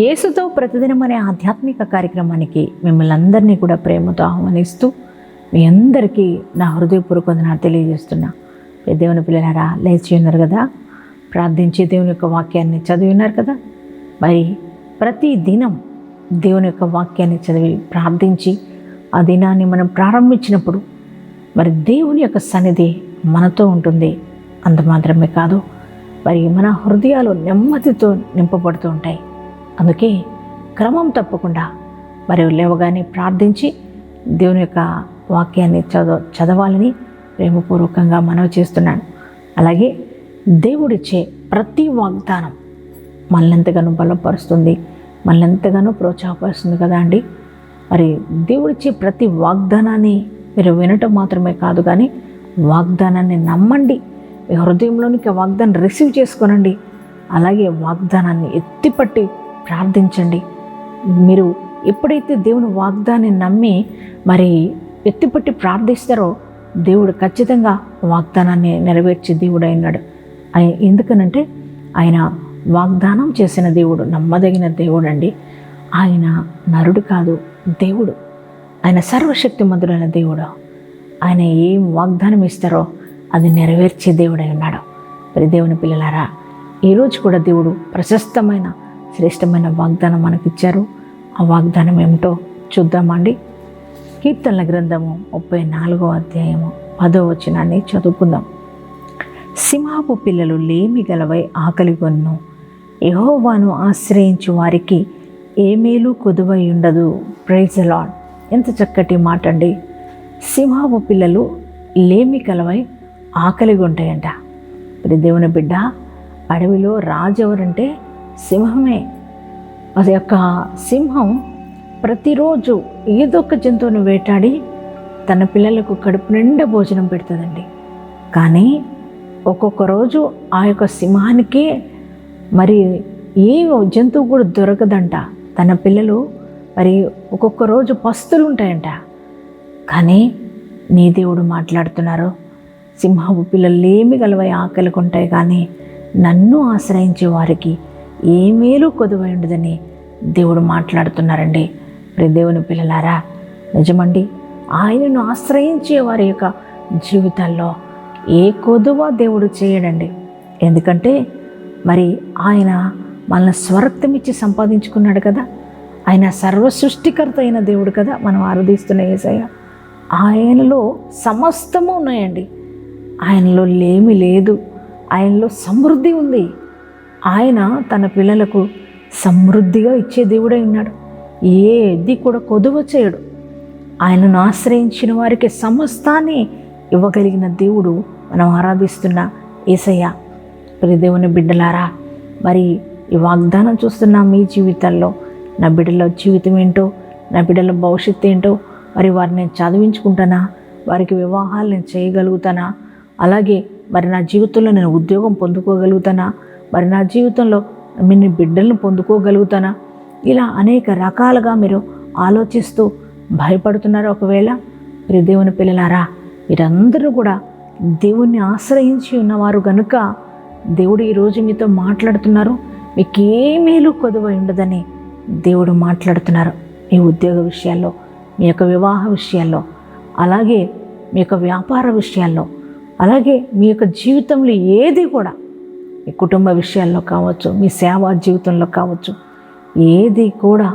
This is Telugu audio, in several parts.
యేసుతో ప్రతిదినం అనే ఆధ్యాత్మిక కార్యక్రమానికి మిమ్మల్ని అందరినీ కూడా ప్రేమతో ఆహ్వానిస్తూ మీ అందరికీ నా హృదయపూర్వక వందనాలు తెలియజేస్తున్నా. దేవుని పిల్లలారా లేచి ఉన్నారు కదా? ప్రార్థించి దేవుని యొక్క వాక్యాన్ని చదివి ఉన్నారు కదా? మరి ప్రతి దినం దేవుని యొక్క వాక్యాన్ని చదివి ప్రార్థించి ఆ దినాన్ని మనం ప్రారంభించినప్పుడు మరి దేవుని యొక్క సన్నిధి మనతో ఉంటుంది. అంత మాత్రమే కాదు మరి మన హృదయాలు నెమ్మదితో నింపబడుతూ ఉంటాయి. అందుకే క్రమం తప్పకుండా మరి లేవగానే ప్రార్థించి దేవుని యొక్క వాక్యాన్ని చదవ చదవాలని ప్రేమపూర్వకంగా మనవి చేస్తున్నాను. అలాగే దేవుడిచ్చే ప్రతి వాగ్దానం మనల్ని బలపరుస్తుంది మనల్ని ప్రోత్సాహపరుస్తుంది కదా అండి? మరి దేవుడిచ్చే ప్రతి వాగ్దానాన్ని మీరు వినటం మాత్రమే కాదు కానీ వాగ్దానాన్ని నమ్మండి. మీ హృదయంలోనికి వాగ్దానం రిసీవ్ చేసుకోనండి. అలాగే వాగ్దానాన్ని ఎత్తిపట్టి ప్రార్థించండి. మీరు ఎప్పుడైతే దేవుని వాగ్దాన్ని నమ్మి మరి ఎత్తిపట్టి ప్రార్థిస్తారో దేవుడు ఖచ్చితంగా వాగ్దానాన్ని నెరవేర్చే దేవుడు అయినాడు. ఎందుకనంటే ఆయన వాగ్దానం చేసిన దేవుడు నమ్మదగిన దేవుడు అండి ఆయన నరుడు కాదు దేవుడు. ఆయన సర్వశక్తిమంతుడైన దేవుడు. ఆయన ఏం వాగ్దానం ఇస్తారో అది నెరవేర్చే దేవుడై ఉన్నాడు మరి దేవుని పిల్లలారా ఈరోజు కూడా దేవుడు ప్రశస్తమైన శ్రేష్టమైన వాగ్దానం మనకిచ్చారు. ఆ వాగ్దానం ఏమిటో చూద్దామండి. కీర్తనల గ్రంథము ముప్పై నాలుగో అధ్యాయము పదో వచనాన్ని చదువుకుందాం. సింహపు పిల్లలు లేమి గలవై ఆకలిగొన్ను యహోవాను ఆశ్రయించు వారికి ఏ మేలు కొదువై ఉండదు. ప్రైజ్ లాడ్ ఎంత చక్కటి మాట అండి సింహపు పిల్లలు లేమి కలవై ఆకలిగా ఉంటాయంట మరి దేవుని బిడ్డ అడవిలో రాజు ఎవరంటే సింహమే. అది యొక్క సింహం ప్రతిరోజు ఏదో ఒక జంతువుని వేటాడి తన పిల్లలకు కడుపు నిండా భోజనం పెడుతుందండి. కానీ ఒక్కొక్క రోజు ఆ యొక్క సింహానికి మరి ఏ జంతువు కూడా దొరకదంట. తన పిల్లలు మరి ఒక్కొక్క రోజు పస్తులు ఉంటాయంట. కానీ నీ దేవుడు మాట్లాడుతున్నారు సింహపు పిల్లలు ఏమి గలవై ఆకలికి ఉంటాయి కానీ నన్ను ఆశ్రయించే వారికి ఏ మేలు కొదువై ఉండదని దేవుడు మాట్లాడుతున్నారండి. మరి దేవుని పిల్లలారా నిజమండి ఆయనను ఆశ్రయించే వారి యొక్క జీవితాల్లో ఏ కొదువ దేవుడు చేయడండి. ఎందుకంటే మరి ఆయన మనల్ని స్వరక్తం ఇచ్చి సంపాదించుకున్నాడు కదా. ఆయన సర్వ సృష్టికర్త అయిన దేవుడు కదా మనం ఆరాధిస్తున్న ఏసయ్య. ఆయనలో సమస్తము ఉన్నాయండి. ఆయనలో లేమి లేదు. ఆయనలో సమృద్ధి ఉంది. ఆయన తన పిల్లలకు సమృద్ధిగా ఇచ్చే దేవుడై ఉన్నాడు. ఏది కూడా కొదువ చేయడు. ఆయనను ఆశ్రయించిన వారికి సమస్తాన్ని ఇవ్వగలిగిన దేవుడు మనం ఆరాధిస్తున్న ఏసయ్య. ప్రియ దేవుని బిడ్డలారా మరి ఈ వాగ్దానం చూస్తున్న మీ జీవితాల్లో నా బిడ్డల జీవితం ఏంటో నా బిడ్డల భవిష్యత్తు ఏంటో మరి వారిని నేను చదివించుకుంటానా? వారికి వివాహాలు నేను చేయగలుగుతానా? అలాగే మరి నా జీవితంలో నేను ఉద్యోగం పొందుకోగలుగుతానా? మరి నా జీవితంలో మీ బిడ్డలను పొందుకోగలుగుతానా? ఇలా అనేక రకాలుగా మీరు ఆలోచిస్తూ భయపడుతున్నారు ఒకవేళ. ప్రియ దేవుని పిల్లలారా మీరందరూ కూడా దేవుణ్ణి ఆశ్రయించి ఉన్నవారు గనుక దేవుడు ఈరోజు మీతో మాట్లాడుతున్నారు. మీకు ఏ మేలు కొదువై ఉండదని దేవుడు మాట్లాడుతున్నారు. మీ ఉద్యోగ విషయాల్లో మీ యొక్క వివాహ విషయాల్లో అలాగే మీ యొక్క వ్యాపార విషయాల్లో అలాగే మీ యొక్క జీవితంలో ఏది కూడా మీ కుటుంబ విషయాల్లో కావచ్చు మీ సేవా జీవితంలో కావచ్చు ఏది కూడా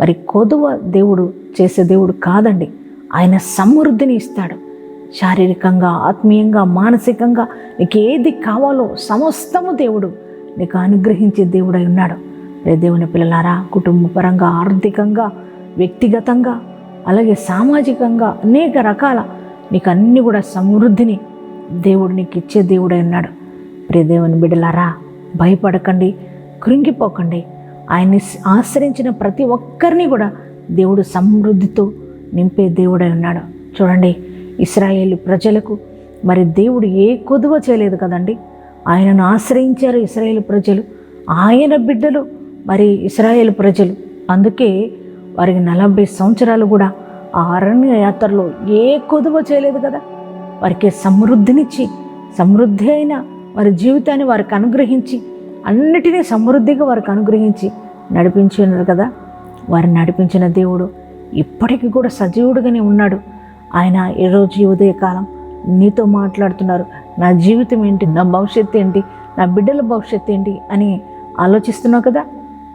మరి కొదువ దేవుడు చేసే దేవుడు కాదండి. ఆయన సమృద్ధిని ఇస్తాడు. శారీరకంగా ఆత్మీయంగా మానసికంగా నీకు ఏది కావాలో సమస్తము దేవుడు నీకు అనుగ్రహించే దేవుడై ఉన్నాడు. రే దేవుని పిల్లలారా కుటుంబపరంగా ఆర్థికంగా వ్యక్తిగతంగా అలాగే సామాజికంగా అనేక రకాల నీకు అన్ని కూడా సమృద్ధిని దేవుడు నీకు ఇచ్చే దేవుడై ఉన్నాడు. ప్రియదేవుని బిడ్డలారా భయపడకండి కృంగిపోకండి. ఆయన్ని ఆశ్రయించిన ప్రతి ఒక్కరిని కూడా దేవుడు సమృద్ధితో నింపే దేవుడై ఉన్నాడు. చూడండి ఇస్రాయేల్ ప్రజలకు మరి దేవుడు ఏ కొదువ చేయలేదు కదండి. ఆయనను ఆశ్రయించారు ఇస్రాయేల్ ప్రజలు. ఆయన బిడ్డలు మరి ఇస్రాయేల్ ప్రజలు. అందుకే వారికి నలభై సంవత్సరాలు కూడా ఆ అరణ్య యాత్రలో ఏ కొదువ చేయలేదు కదా. వారికి సమృద్ధినిచ్చి సమృద్ధి అయిన వారి జీవితాన్ని వారికి అనుగ్రహించి అన్నిటినీ సమృద్ధిగా వారికి అనుగ్రహించి నడిపించి ఉన్నారు కదా. వారు నడిపించిన దేవుడు ఇప్పటికీ కూడా సజీవుడుగానే ఉన్నాడు. ఆయన ఈరోజు ఈ ఉదయకాలం నీతో మాట్లాడుతున్నారు. నా జీవితం ఏంటి? నా భవిష్యత్తు ఏంటి? నా బిడ్డల భవిష్యత్తు ఏంటి? అని ఆలోచిస్తున్నావు కదా.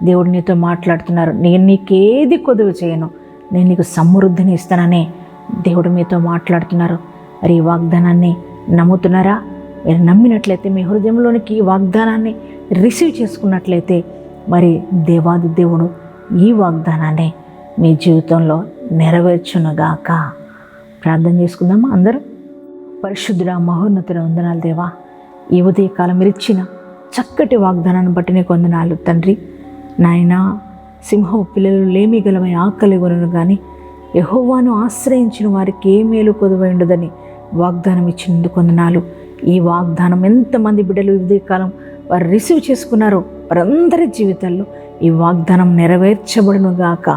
దేవుడు నీతో మాట్లాడుతున్నారు. నేను నీకేది కొదువు చేయను. నేను నీకు సమృద్ధిని ఇస్తానని దేవుడు మీతో మాట్లాడుతున్నారు. మరి ఈ వాగ్దానాన్ని నమ్ముతున్నారా? మీరు నమ్మినట్లయితే మీ హృదయంలోనికి ఈ వాగ్దానాన్ని రిసీవ్ చేసుకున్నట్లయితే మరి దేవాది దేవుడు ఈ వాగ్దానాన్ని మీ జీవితంలో నెరవేర్చునుగాక. ప్రార్థన చేసుకుందాం అందరూ. పరిశుద్ధుడ మహోన్నతుల వందనాలు దేవా ఈ ఉదయకాలం మీరు ఇచ్చిన చక్కటి వాగ్దానాన్ని బట్టి నీకు వందనాలు తండ్రి. నాయనా సింహం పిల్లలు లేమి గలమై ఆకలి కొనను కానీ యహోవాను ఆశ్రయించిన వారికి ఏ మేలు కొదువై ఉండదని వాగ్దానం ఇచ్చినందుకు వందనాలు. ఈ వాగ్దానం ఎంతమంది బిడ్డలు ఈ ఉదయకాలం వారు రిసీవ్ చేసుకున్నారో వారందరి జీవితాల్లో ఈ వాగ్దానం నెరవేర్చబడును గాక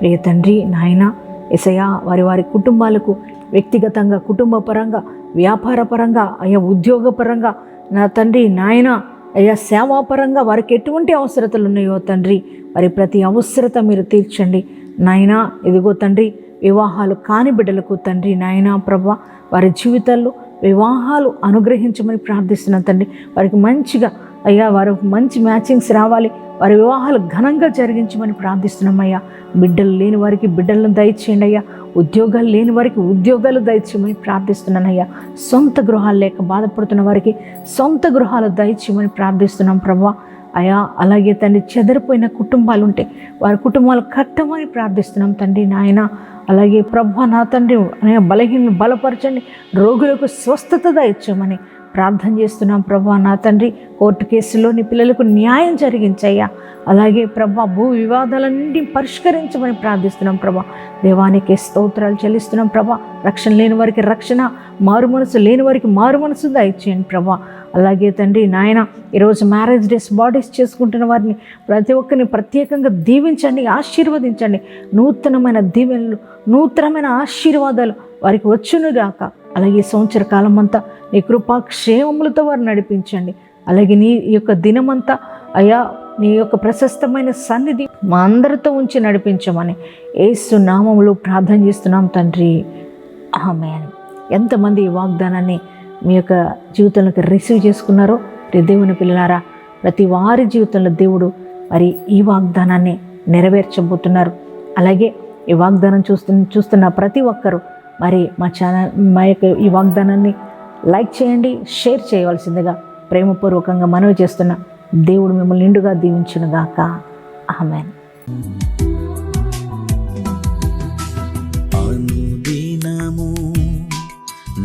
ప్రియ తండ్రి నాయన ఎసయా వారి వారి కుటుంబాలకు వ్యక్తిగతంగా కుటుంబ పరంగా వ్యాపార పరంగా అయ్యా ఉద్యోగపరంగా నా తండ్రి నాయన అయ్యా సేవాపరంగా వారికి ఎటువంటి అవసరతలు ఉన్నాయో తండ్రి వారి ప్రతి అవసరత మీరు తీర్చండి. నాయనా ఇదిగో తండ్రి వివాహాలు కాని బిడ్డలకు తండ్రి నాయనా ప్రభ వారి జీవితాల్లో వివాహాలు అనుగ్రహించమని ప్రార్థిస్తున్నాను తండ్రి. వారికి మంచిగా అయ్యా వారు మంచి మ్యాచింగ్స్ రావాలి. వారి వివాహాలు ఘనంగా జరిగించమని ప్రార్థిస్తున్నామయ్యా బిడ్డలు లేని వారికి బిడ్డలను దయచేయండి అయ్యా. ఉద్యోగాలు లేని వారికి ఉద్యోగాలు దయచేయమని ప్రార్థిస్తున్నానయ్యా సొంత గృహాలు లేక బాధపడుతున్న వారికి సొంత గృహాలు దయచేయమని ప్రార్థిస్తున్నాం ప్రభా. అయా అలాగే తండ్రి చెదరిపోయిన కుటుంబాలు ఉంటాయి వారి కుటుంబాలు కట్టమని ప్రార్థిస్తున్నాం తండ్రి నాయన. అలాగే ప్రభా నా తండ్రి అనే బలహీన బలపరచండి రోగులకు స్వస్థత దయచేయమని ప్రార్థన చేస్తున్నాం ప్రభా నా తండ్రి. కోర్టు కేసులో నీ పిల్లలకు న్యాయం జరిగించయ్యా. అలాగే ప్రభా భూ వివాదాలన్నీ పరిష్కరించమని ప్రార్థిస్తున్నాం ప్రభా. దేవానికి స్తోత్రాలు చెల్లిస్తున్నాం ప్రభా. రక్షణ లేని వారికి రక్షణ మారు మనసు లేని వారికి మారు మనసు దయచేయండి ప్రభా. అలాగే తండ్రి నాయన ఈరోజు మ్యారేజ్ డేస్ బాడీస్ చేసుకుంటున్న వారిని ప్రతి ఒక్కరిని ప్రత్యేకంగా దీవించండి ఆశీర్వదించండి. నూతనమైన దీవెనలు నూతనమైన ఆశీర్వాదాలు వారికి వచ్చును గాక అలాగే సంవత్సర కాలం అంతా నీ కృపా క్షేమములతో వారు నడిపించండి. అలాగే నీ యొక్క దినమంతా అయా నీ యొక్క ప్రశస్తమైన సన్నిధి మా అందరితో ఉంచి నడిపించమని ఏసు నామములు ప్రార్థన చేస్తున్నాం తండ్రి. ఆమె ఎంతమంది ఈ వాగ్దానాన్ని మీ యొక్క జీవితంలోకి రిసీవ్ చేసుకున్నారో దేవుని పిల్లలారా ప్రతి వారి జీవితంలో దేవుడు మరి ఈ వాగ్దానాన్ని నెరవేర్చబోతున్నారు. అలాగే ఈ వాగ్దానం చూస్తున్న చూస్తున్న ప్రతి ఒక్కరూ మరి మా ఛానల్ మా యొక్క ఈ వాగ్దానాన్ని లైక్ చేయండి షేర్ చేయవలసిందిగా ప్రేమపూర్వకంగా మనవి చేస్తున్న దేవుడు మిమ్మల్ని నిండుగా దీవించునుగాక. ఆమెన్.